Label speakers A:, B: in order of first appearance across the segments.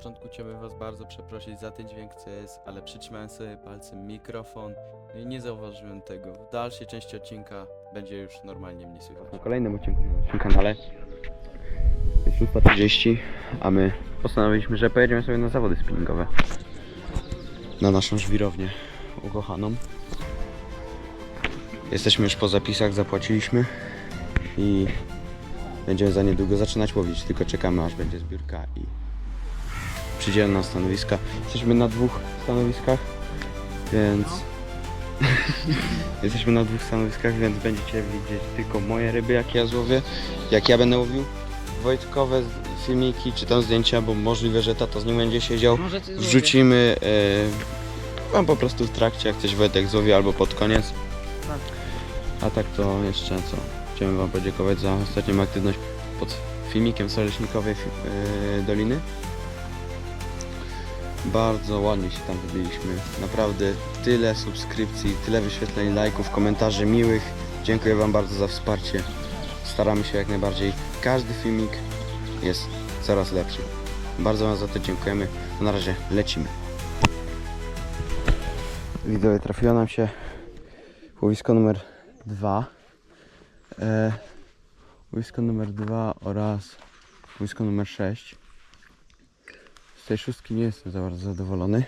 A: początku chciałbym was bardzo przeprosić za ten dźwięk, jest, ale przytrzymałem sobie palcem mikrofon i nie zauważyłem tego. W dalszej części odcinka będzie już normalnie mnie słychać.
B: Na kolejnym odcinku na naszym kanale jest 6.30, a my postanowiliśmy, że pojedziemy sobie na zawody spinningowe. Na naszą żwirownię ukochaną. Jesteśmy już po zapisach, zapłaciliśmy i będziemy za niedługo zaczynać łowić, tylko czekamy aż będzie zbiórka i przyjdziemy na stanowiska. Jesteśmy na dwóch stanowiskach, więc Jesteśmy na dwóch stanowiskach, więc będziecie widzieć tylko moje ryby, jak ja złowię, jak ja będę łowił. Wojtkowe filmiki czy tam zdjęcia, bo możliwe, że tata z nim będzie siedział. Wrzucimy e, wam po prostu w trakcie, jak coś Wojtek złowi albo pod koniec. A tak to jeszcze co? Chciałem wam podziękować za ostatnią aktywność pod filmikiem Soleśnikowej e, Doliny. Bardzo ładnie się tam wybiliśmy. Naprawdę tyle subskrypcji, tyle wyświetleń, lajków, komentarzy miłych. Dziękuję Wam bardzo za wsparcie. Staramy się jak najbardziej. Każdy filmik jest coraz lepszy. Bardzo Wam za to dziękujemy. Na razie lecimy. Widzowie, trafiło nam się łowisko numer 2. E, łowisko numer 2 oraz łowisko numer 6. Tej szóstki nie jestem za bardzo zadowolony.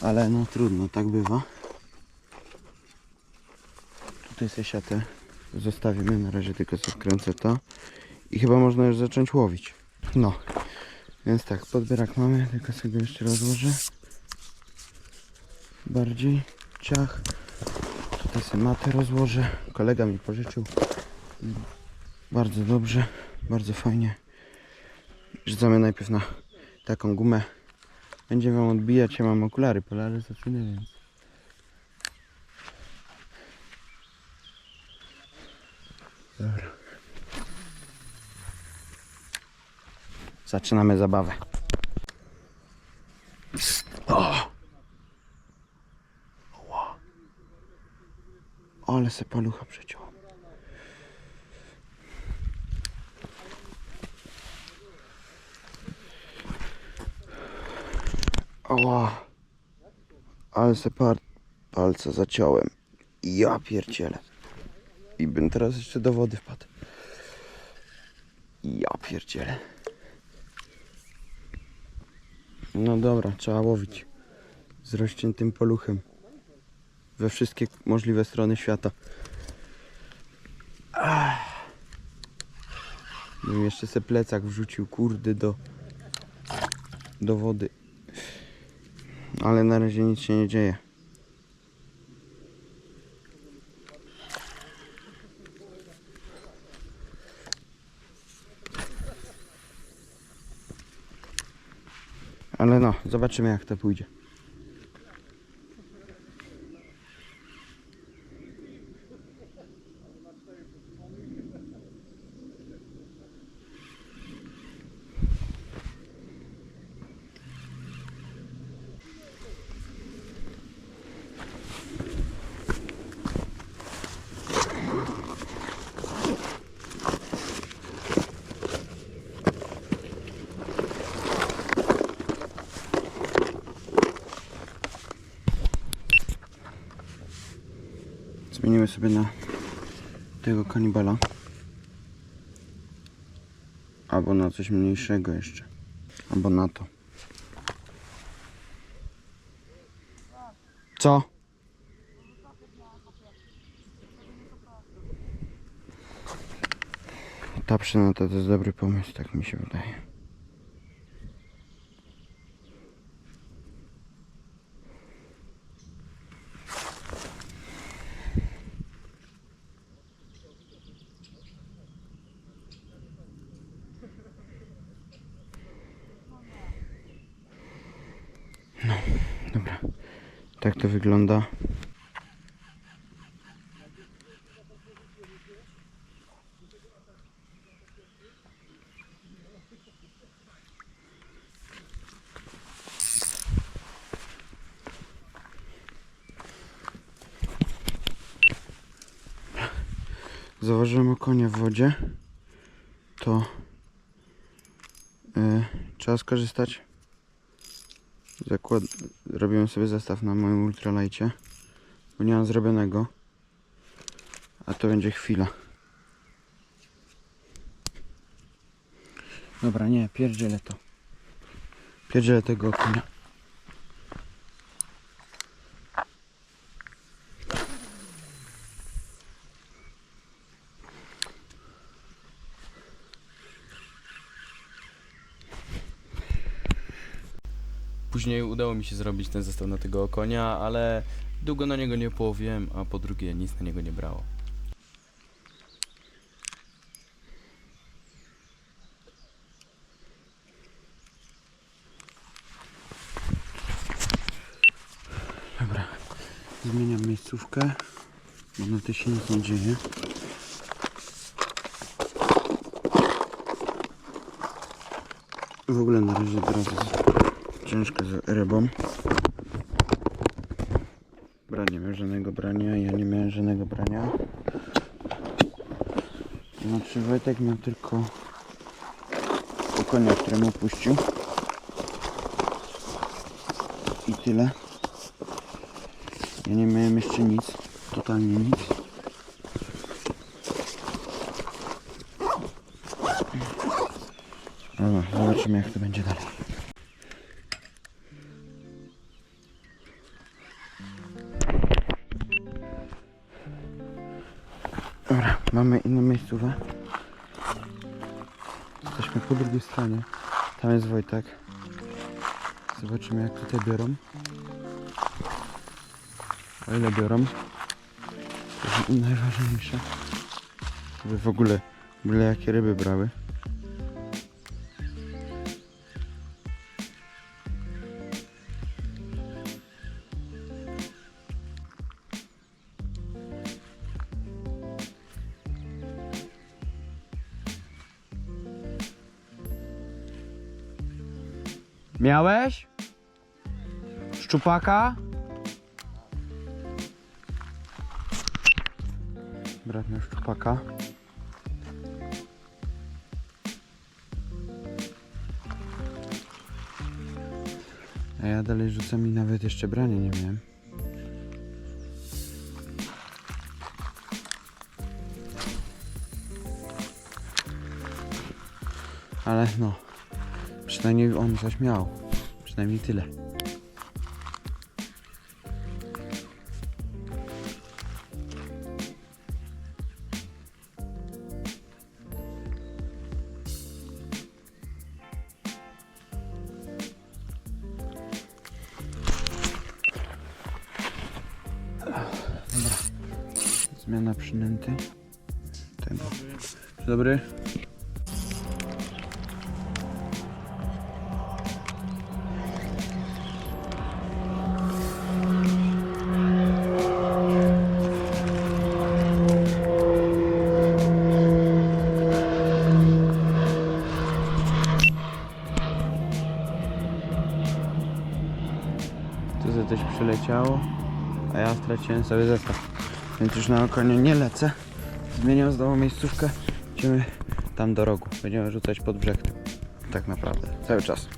B: Ale no trudno, tak bywa. Tutaj sobie siatę zostawimy, na razie tylko sobie wkręcę to. I chyba można już zacząć łowić. No, więc tak, podbierak mamy, tylko sobie jeszcze rozłożę. Bardziej, ciach. Tutaj sobie matę rozłożę. Kolega mi pożyczył. Bardzo dobrze, bardzo fajnie. Rzucamy najpierw na taką gumę. Będzie wam odbijać, ja mam okulary polaryzacyjne, więc... Dobra. Zaczynamy zabawę. O! Ale se palucha przeciął. Ała. Ale se par... palce zaciąłem. Ja pierdzielę. I bym teraz jeszcze do wody wpadł. Ja pierdzielę. No dobra, trzeba łowić. Z rozciętym poluchem. We wszystkie możliwe strony świata. Ach. Bym jeszcze se plecak wrzucił, kurde, do, do wody. Ale na razie nic się nie dzieje. Ale no, zobaczymy jak to pójdzie. Zmienimy sobie na tego kanibala. Albo na coś mniejszego jeszcze. Albo na to. Co? Ta przynęta to jest dobry pomysł, tak mi się wydaje. Dobra, tak to wygląda. Zauważyłem konia w wodzie. To E, trzeba skorzystać. Robiłem sobie zestaw na moim ultralajcie, bo nie mam zrobionego. A to będzie chwila. Dobra, nie, pierdzielę to. Pierdzielę tego konia.
A: Później udało mi się zrobić ten zestaw na tego konia, ale długo na niego nie połowiłem, a po drugie nic na niego nie brało.
B: Dobra, zmieniam miejscówkę, bo na tej się nic nie dzieje. W ogóle na razie teraz ciężko z rybą. Brat nie miał żadnego brania, ja nie miałem żadnego brania. Znaczy Wojtek miał tylko konia, któremu puścił. I tyle. Ja nie miałem jeszcze nic, totalnie nic. Dobra, zobaczymy jak to będzie dalej. Stronie. Tam jest Wojtek. Zobaczymy jak tutaj biorą. O ile biorą. To jest najważniejsze. Żeby w ogóle, w ogóle jakie ryby brały. Miałeś? Szczupaka? Brat miał szczupaka. A ja dalej rzucam i nawet jeszcze brania nie miałem. Ale no, przynajmniej on coś miał. Przynajmniej tyle. Zmiana przynęty. Tego. Dobry. A ja straciłem sobie zestaw. Więc już na okonie nie lecę. Zmieniam znowu miejscówkę. Idziemy tam do rogu. Będziemy rzucać pod brzeg. Tak naprawdę. Cały czas.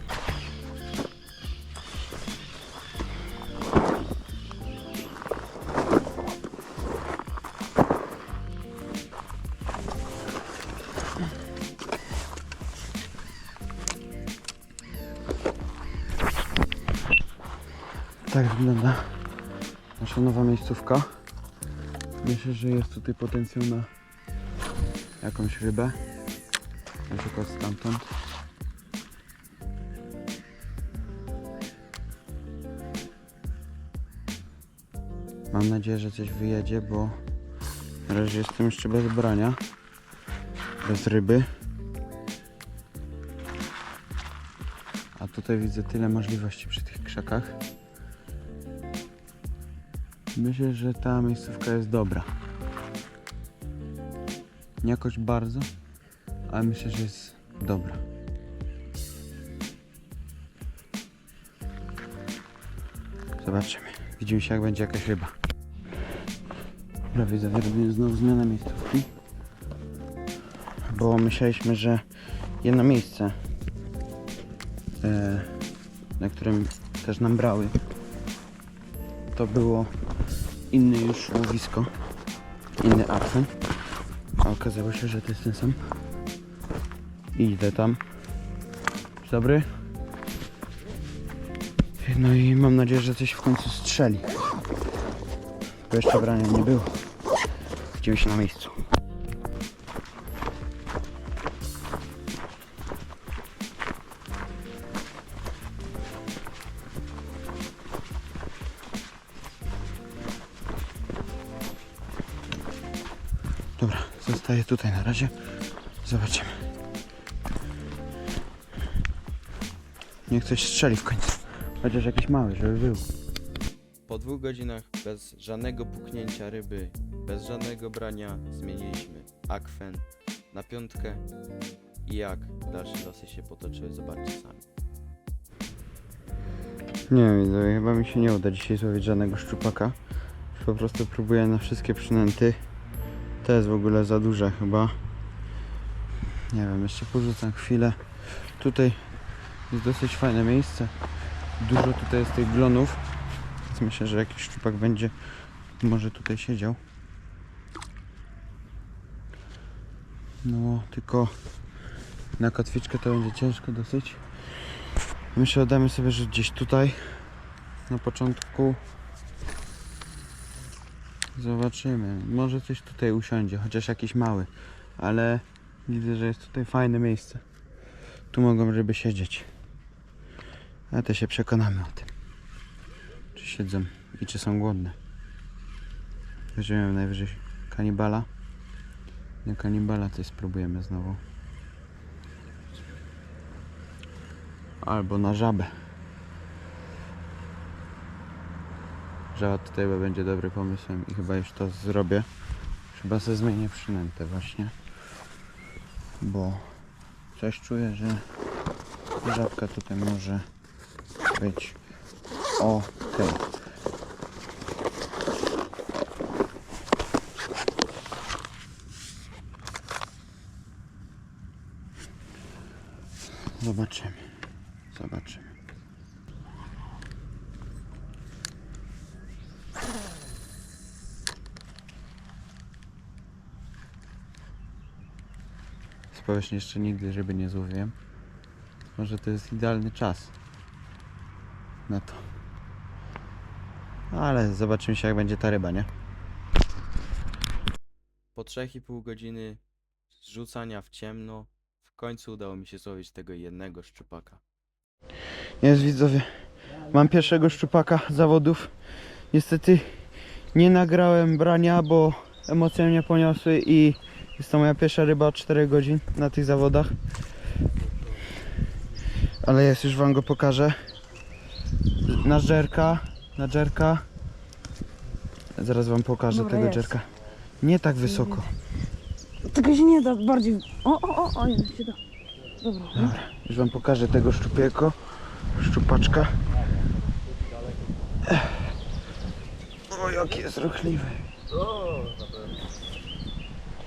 B: Tak wygląda nasza nowa miejscówka. Myślę, że jest tutaj potencjał na jakąś rybę. Na przykład stamtąd. Mam nadzieję, że coś wyjedzie, bo na razie jestem jeszcze bez brania. Bez ryby. A tutaj widzę tyle możliwości przy tych krzakach. Myślę, że ta miejscówka jest dobra. Nie jakoś bardzo, ale myślę, że jest dobra. Zobaczymy. Widzimy się jak będzie jakaś ryba. Widzę, robimy znowu zmianę miejscówki. Bo myśleliśmy, że jedno miejsce e, na którym też nam brały, to było inne już łowisko, inny akwen. A okazało się, że to jest ten sam. Idę tam. Dobry. No i mam nadzieję, że coś w końcu strzeli. Bo jeszcze brania nie było. Widzimy się na miejscu. Zostaję tutaj na razie. Zobaczymy. Niech coś strzeli w końcu. Chociaż jakiś mały, żeby był.
A: Po dwóch godzinach bez żadnego puknięcia ryby, bez żadnego brania zmieniliśmy akwen na piątkę i jak dalsze losy się potoczyły zobaczcie sami.
B: Nie wiem, widzowie, chyba mi się nie uda dzisiaj złowić żadnego szczupaka. Po prostu próbuję na wszystkie przynęty. To jest w ogóle za duże chyba. Nie wiem, jeszcze porzucam chwilę. Tutaj jest dosyć fajne miejsce. Dużo tutaj jest tych glonów. Więc myślę, że jakiś szczupak będzie może tutaj siedział. No, tylko na kotwiczkę to będzie ciężko dosyć. Myślę, oddamy sobie, że gdzieś tutaj na początku zobaczymy. Może coś tutaj usiądzie, chociaż jakiś mały, ale widzę, że jest tutaj fajne miejsce. Tu mogą ryby siedzieć. A to się przekonamy o tym. Czy siedzą i czy są głodne. Weźmiemy najwyżej kanibala. Na kanibala coś spróbujemy znowu. Albo na żabę. Żaba tutaj chyba będzie dobrym pomysłem i chyba już to zrobię. Chyba sobie zmienię przynętę właśnie. Bo coś czuję, że żabka tutaj może być ok. Zobaczymy. Zobaczymy. Powierzchni jeszcze nigdy ryby nie złowiłem. Może to jest idealny czas na to. Ale zobaczymy się jak będzie ta ryba, nie?
A: Po 3,5 godziny zrzucania w ciemno w końcu udało mi się złowić tego jednego szczupaka.
B: Jest widzowie. Mam pierwszego szczupaka zawodów. Niestety nie nagrałem brania, bo emocje mnie poniosły i jest to moja pierwsza ryba od 4 godzin na tych zawodach. Ale jest, już wam go pokażę. Na żerka, na żerka. Zaraz wam pokażę
C: Dobra,
B: tego
C: jest.
B: żerka. Nie tak wysoko.
C: Tego się nie da bardziej. O, o, o, o, jednak się da. Dobra. no.
B: Już wam pokażę tego szczupiego. Szczupaczka. O, jaki jest ruchliwy.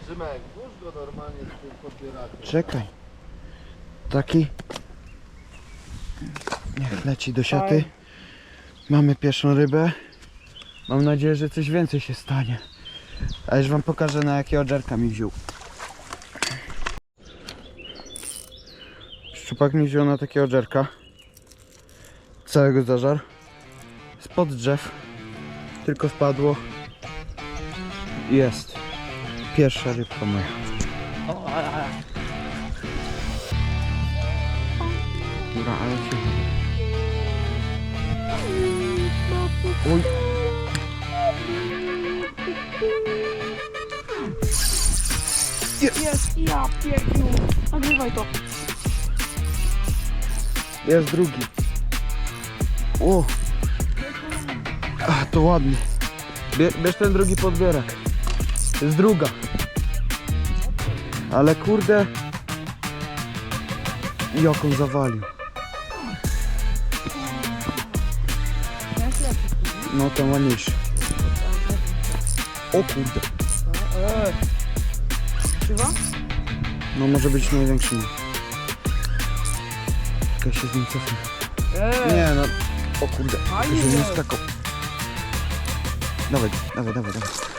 D: Szymek, włóż go normalnie z tym podbierakiem.
B: Czekaj. Taki. Niech leci do siaty. Mamy pierwszą rybę. Mam nadzieję, że coś więcej się stanie. A już wam pokażę na jakie odżerka mi wziął. Szczupak mi wziął na takie odżerka. Całego zażar. Spod drzew. Tylko wpadło. Jest. Pierwsza rybka moja. Dobra, ale cicho. Oj.
C: Jest, ja pierdzu. Nagrywaj to.
B: Jest drugi. O! A, to ładny. Bie, bierz ten drugi podbierak. To jest druga. Ale kurde. Jak on zawalił. No ten ładniejszy. O kurde. No może być największy. Czekaj się z nim cofnę. Nie no. O kurde. Żeby nie
C: jest.
B: skakał. Dawaj, dawaj, dawaj, dawaj.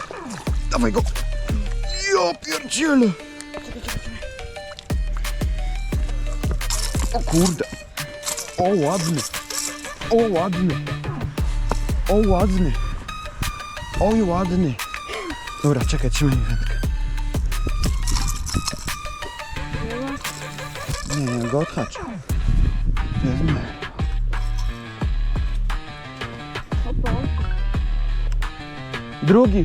B: Dawaj go! Ja pierdzielę! O kurde! O ładny! O ładny! O ładny! Oj ładny! Dobra, czekaj, trzymaj mi wędkę. Nie, nie, go odhacz. Wezmę. Drugi.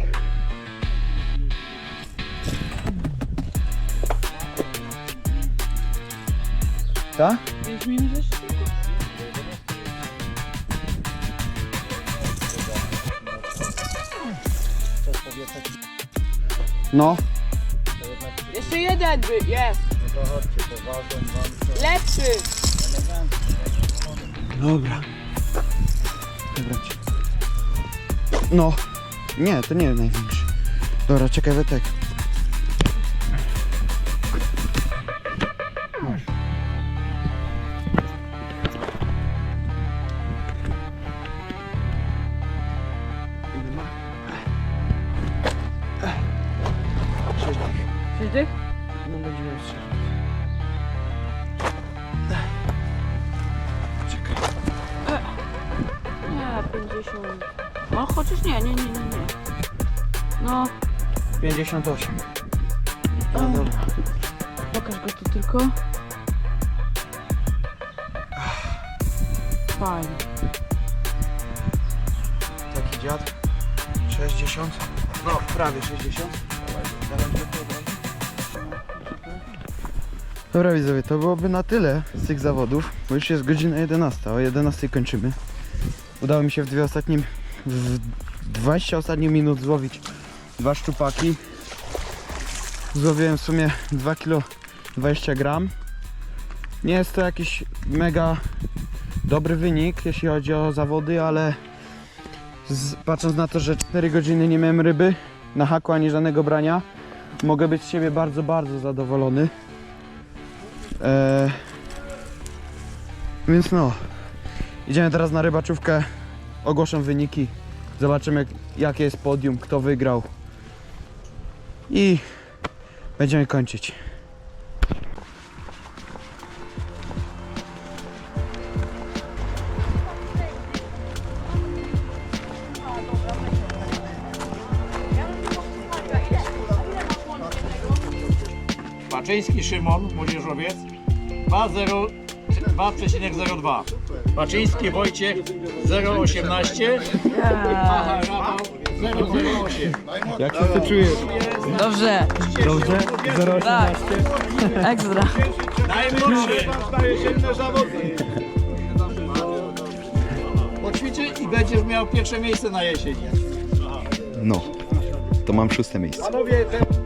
B: Tak?
C: 5 minut jeszcze tylko?
B: No.
C: Jeszcze jeden by, jest. Lepszy.
B: Dobra. Dobra. No. Nie, to nie największy. Dobra, czekaj, Wetek. 58. No dobra.
C: pokaż go tu tylko. Fajnie.
B: Taki dziad. 60. No, prawie 60. Dobra widzowie, to byłoby na tyle z tych zawodów, bo już jest godzina 11, o 11 kończymy. Udało mi się w dwie ostatnie, w 20 ostatnich minut złowić dwa szczupaki. Złowiłem w sumie 2 kg 20 gram. Nie jest to jakiś mega dobry wynik, jeśli chodzi o zawody, ale z, patrząc na to, że 4 godziny nie miałem ryby na haku ani żadnego brania, mogę być z siebie bardzo, bardzo zadowolony. Eee, więc no, idziemy teraz na rybaczówkę, ogłoszę wyniki, zobaczymy jak, jakie jest podium, kto wygrał i będziemy kończyć.
E: Baczyński Szymon, młodzieżowiec 2,0 2,02. Baczyński Wojciech 0,18. Macha Rafał 0,08.
B: Jak się ty czujesz?
C: Dobrze.
B: Dobrze? 0,18?
C: Tak. Ekstra.
E: Najmłodszy. Poćwiczy i będziesz miał pierwsze miejsce na jesień.
B: No, to mam szóste miejsce.
E: Panowie, ten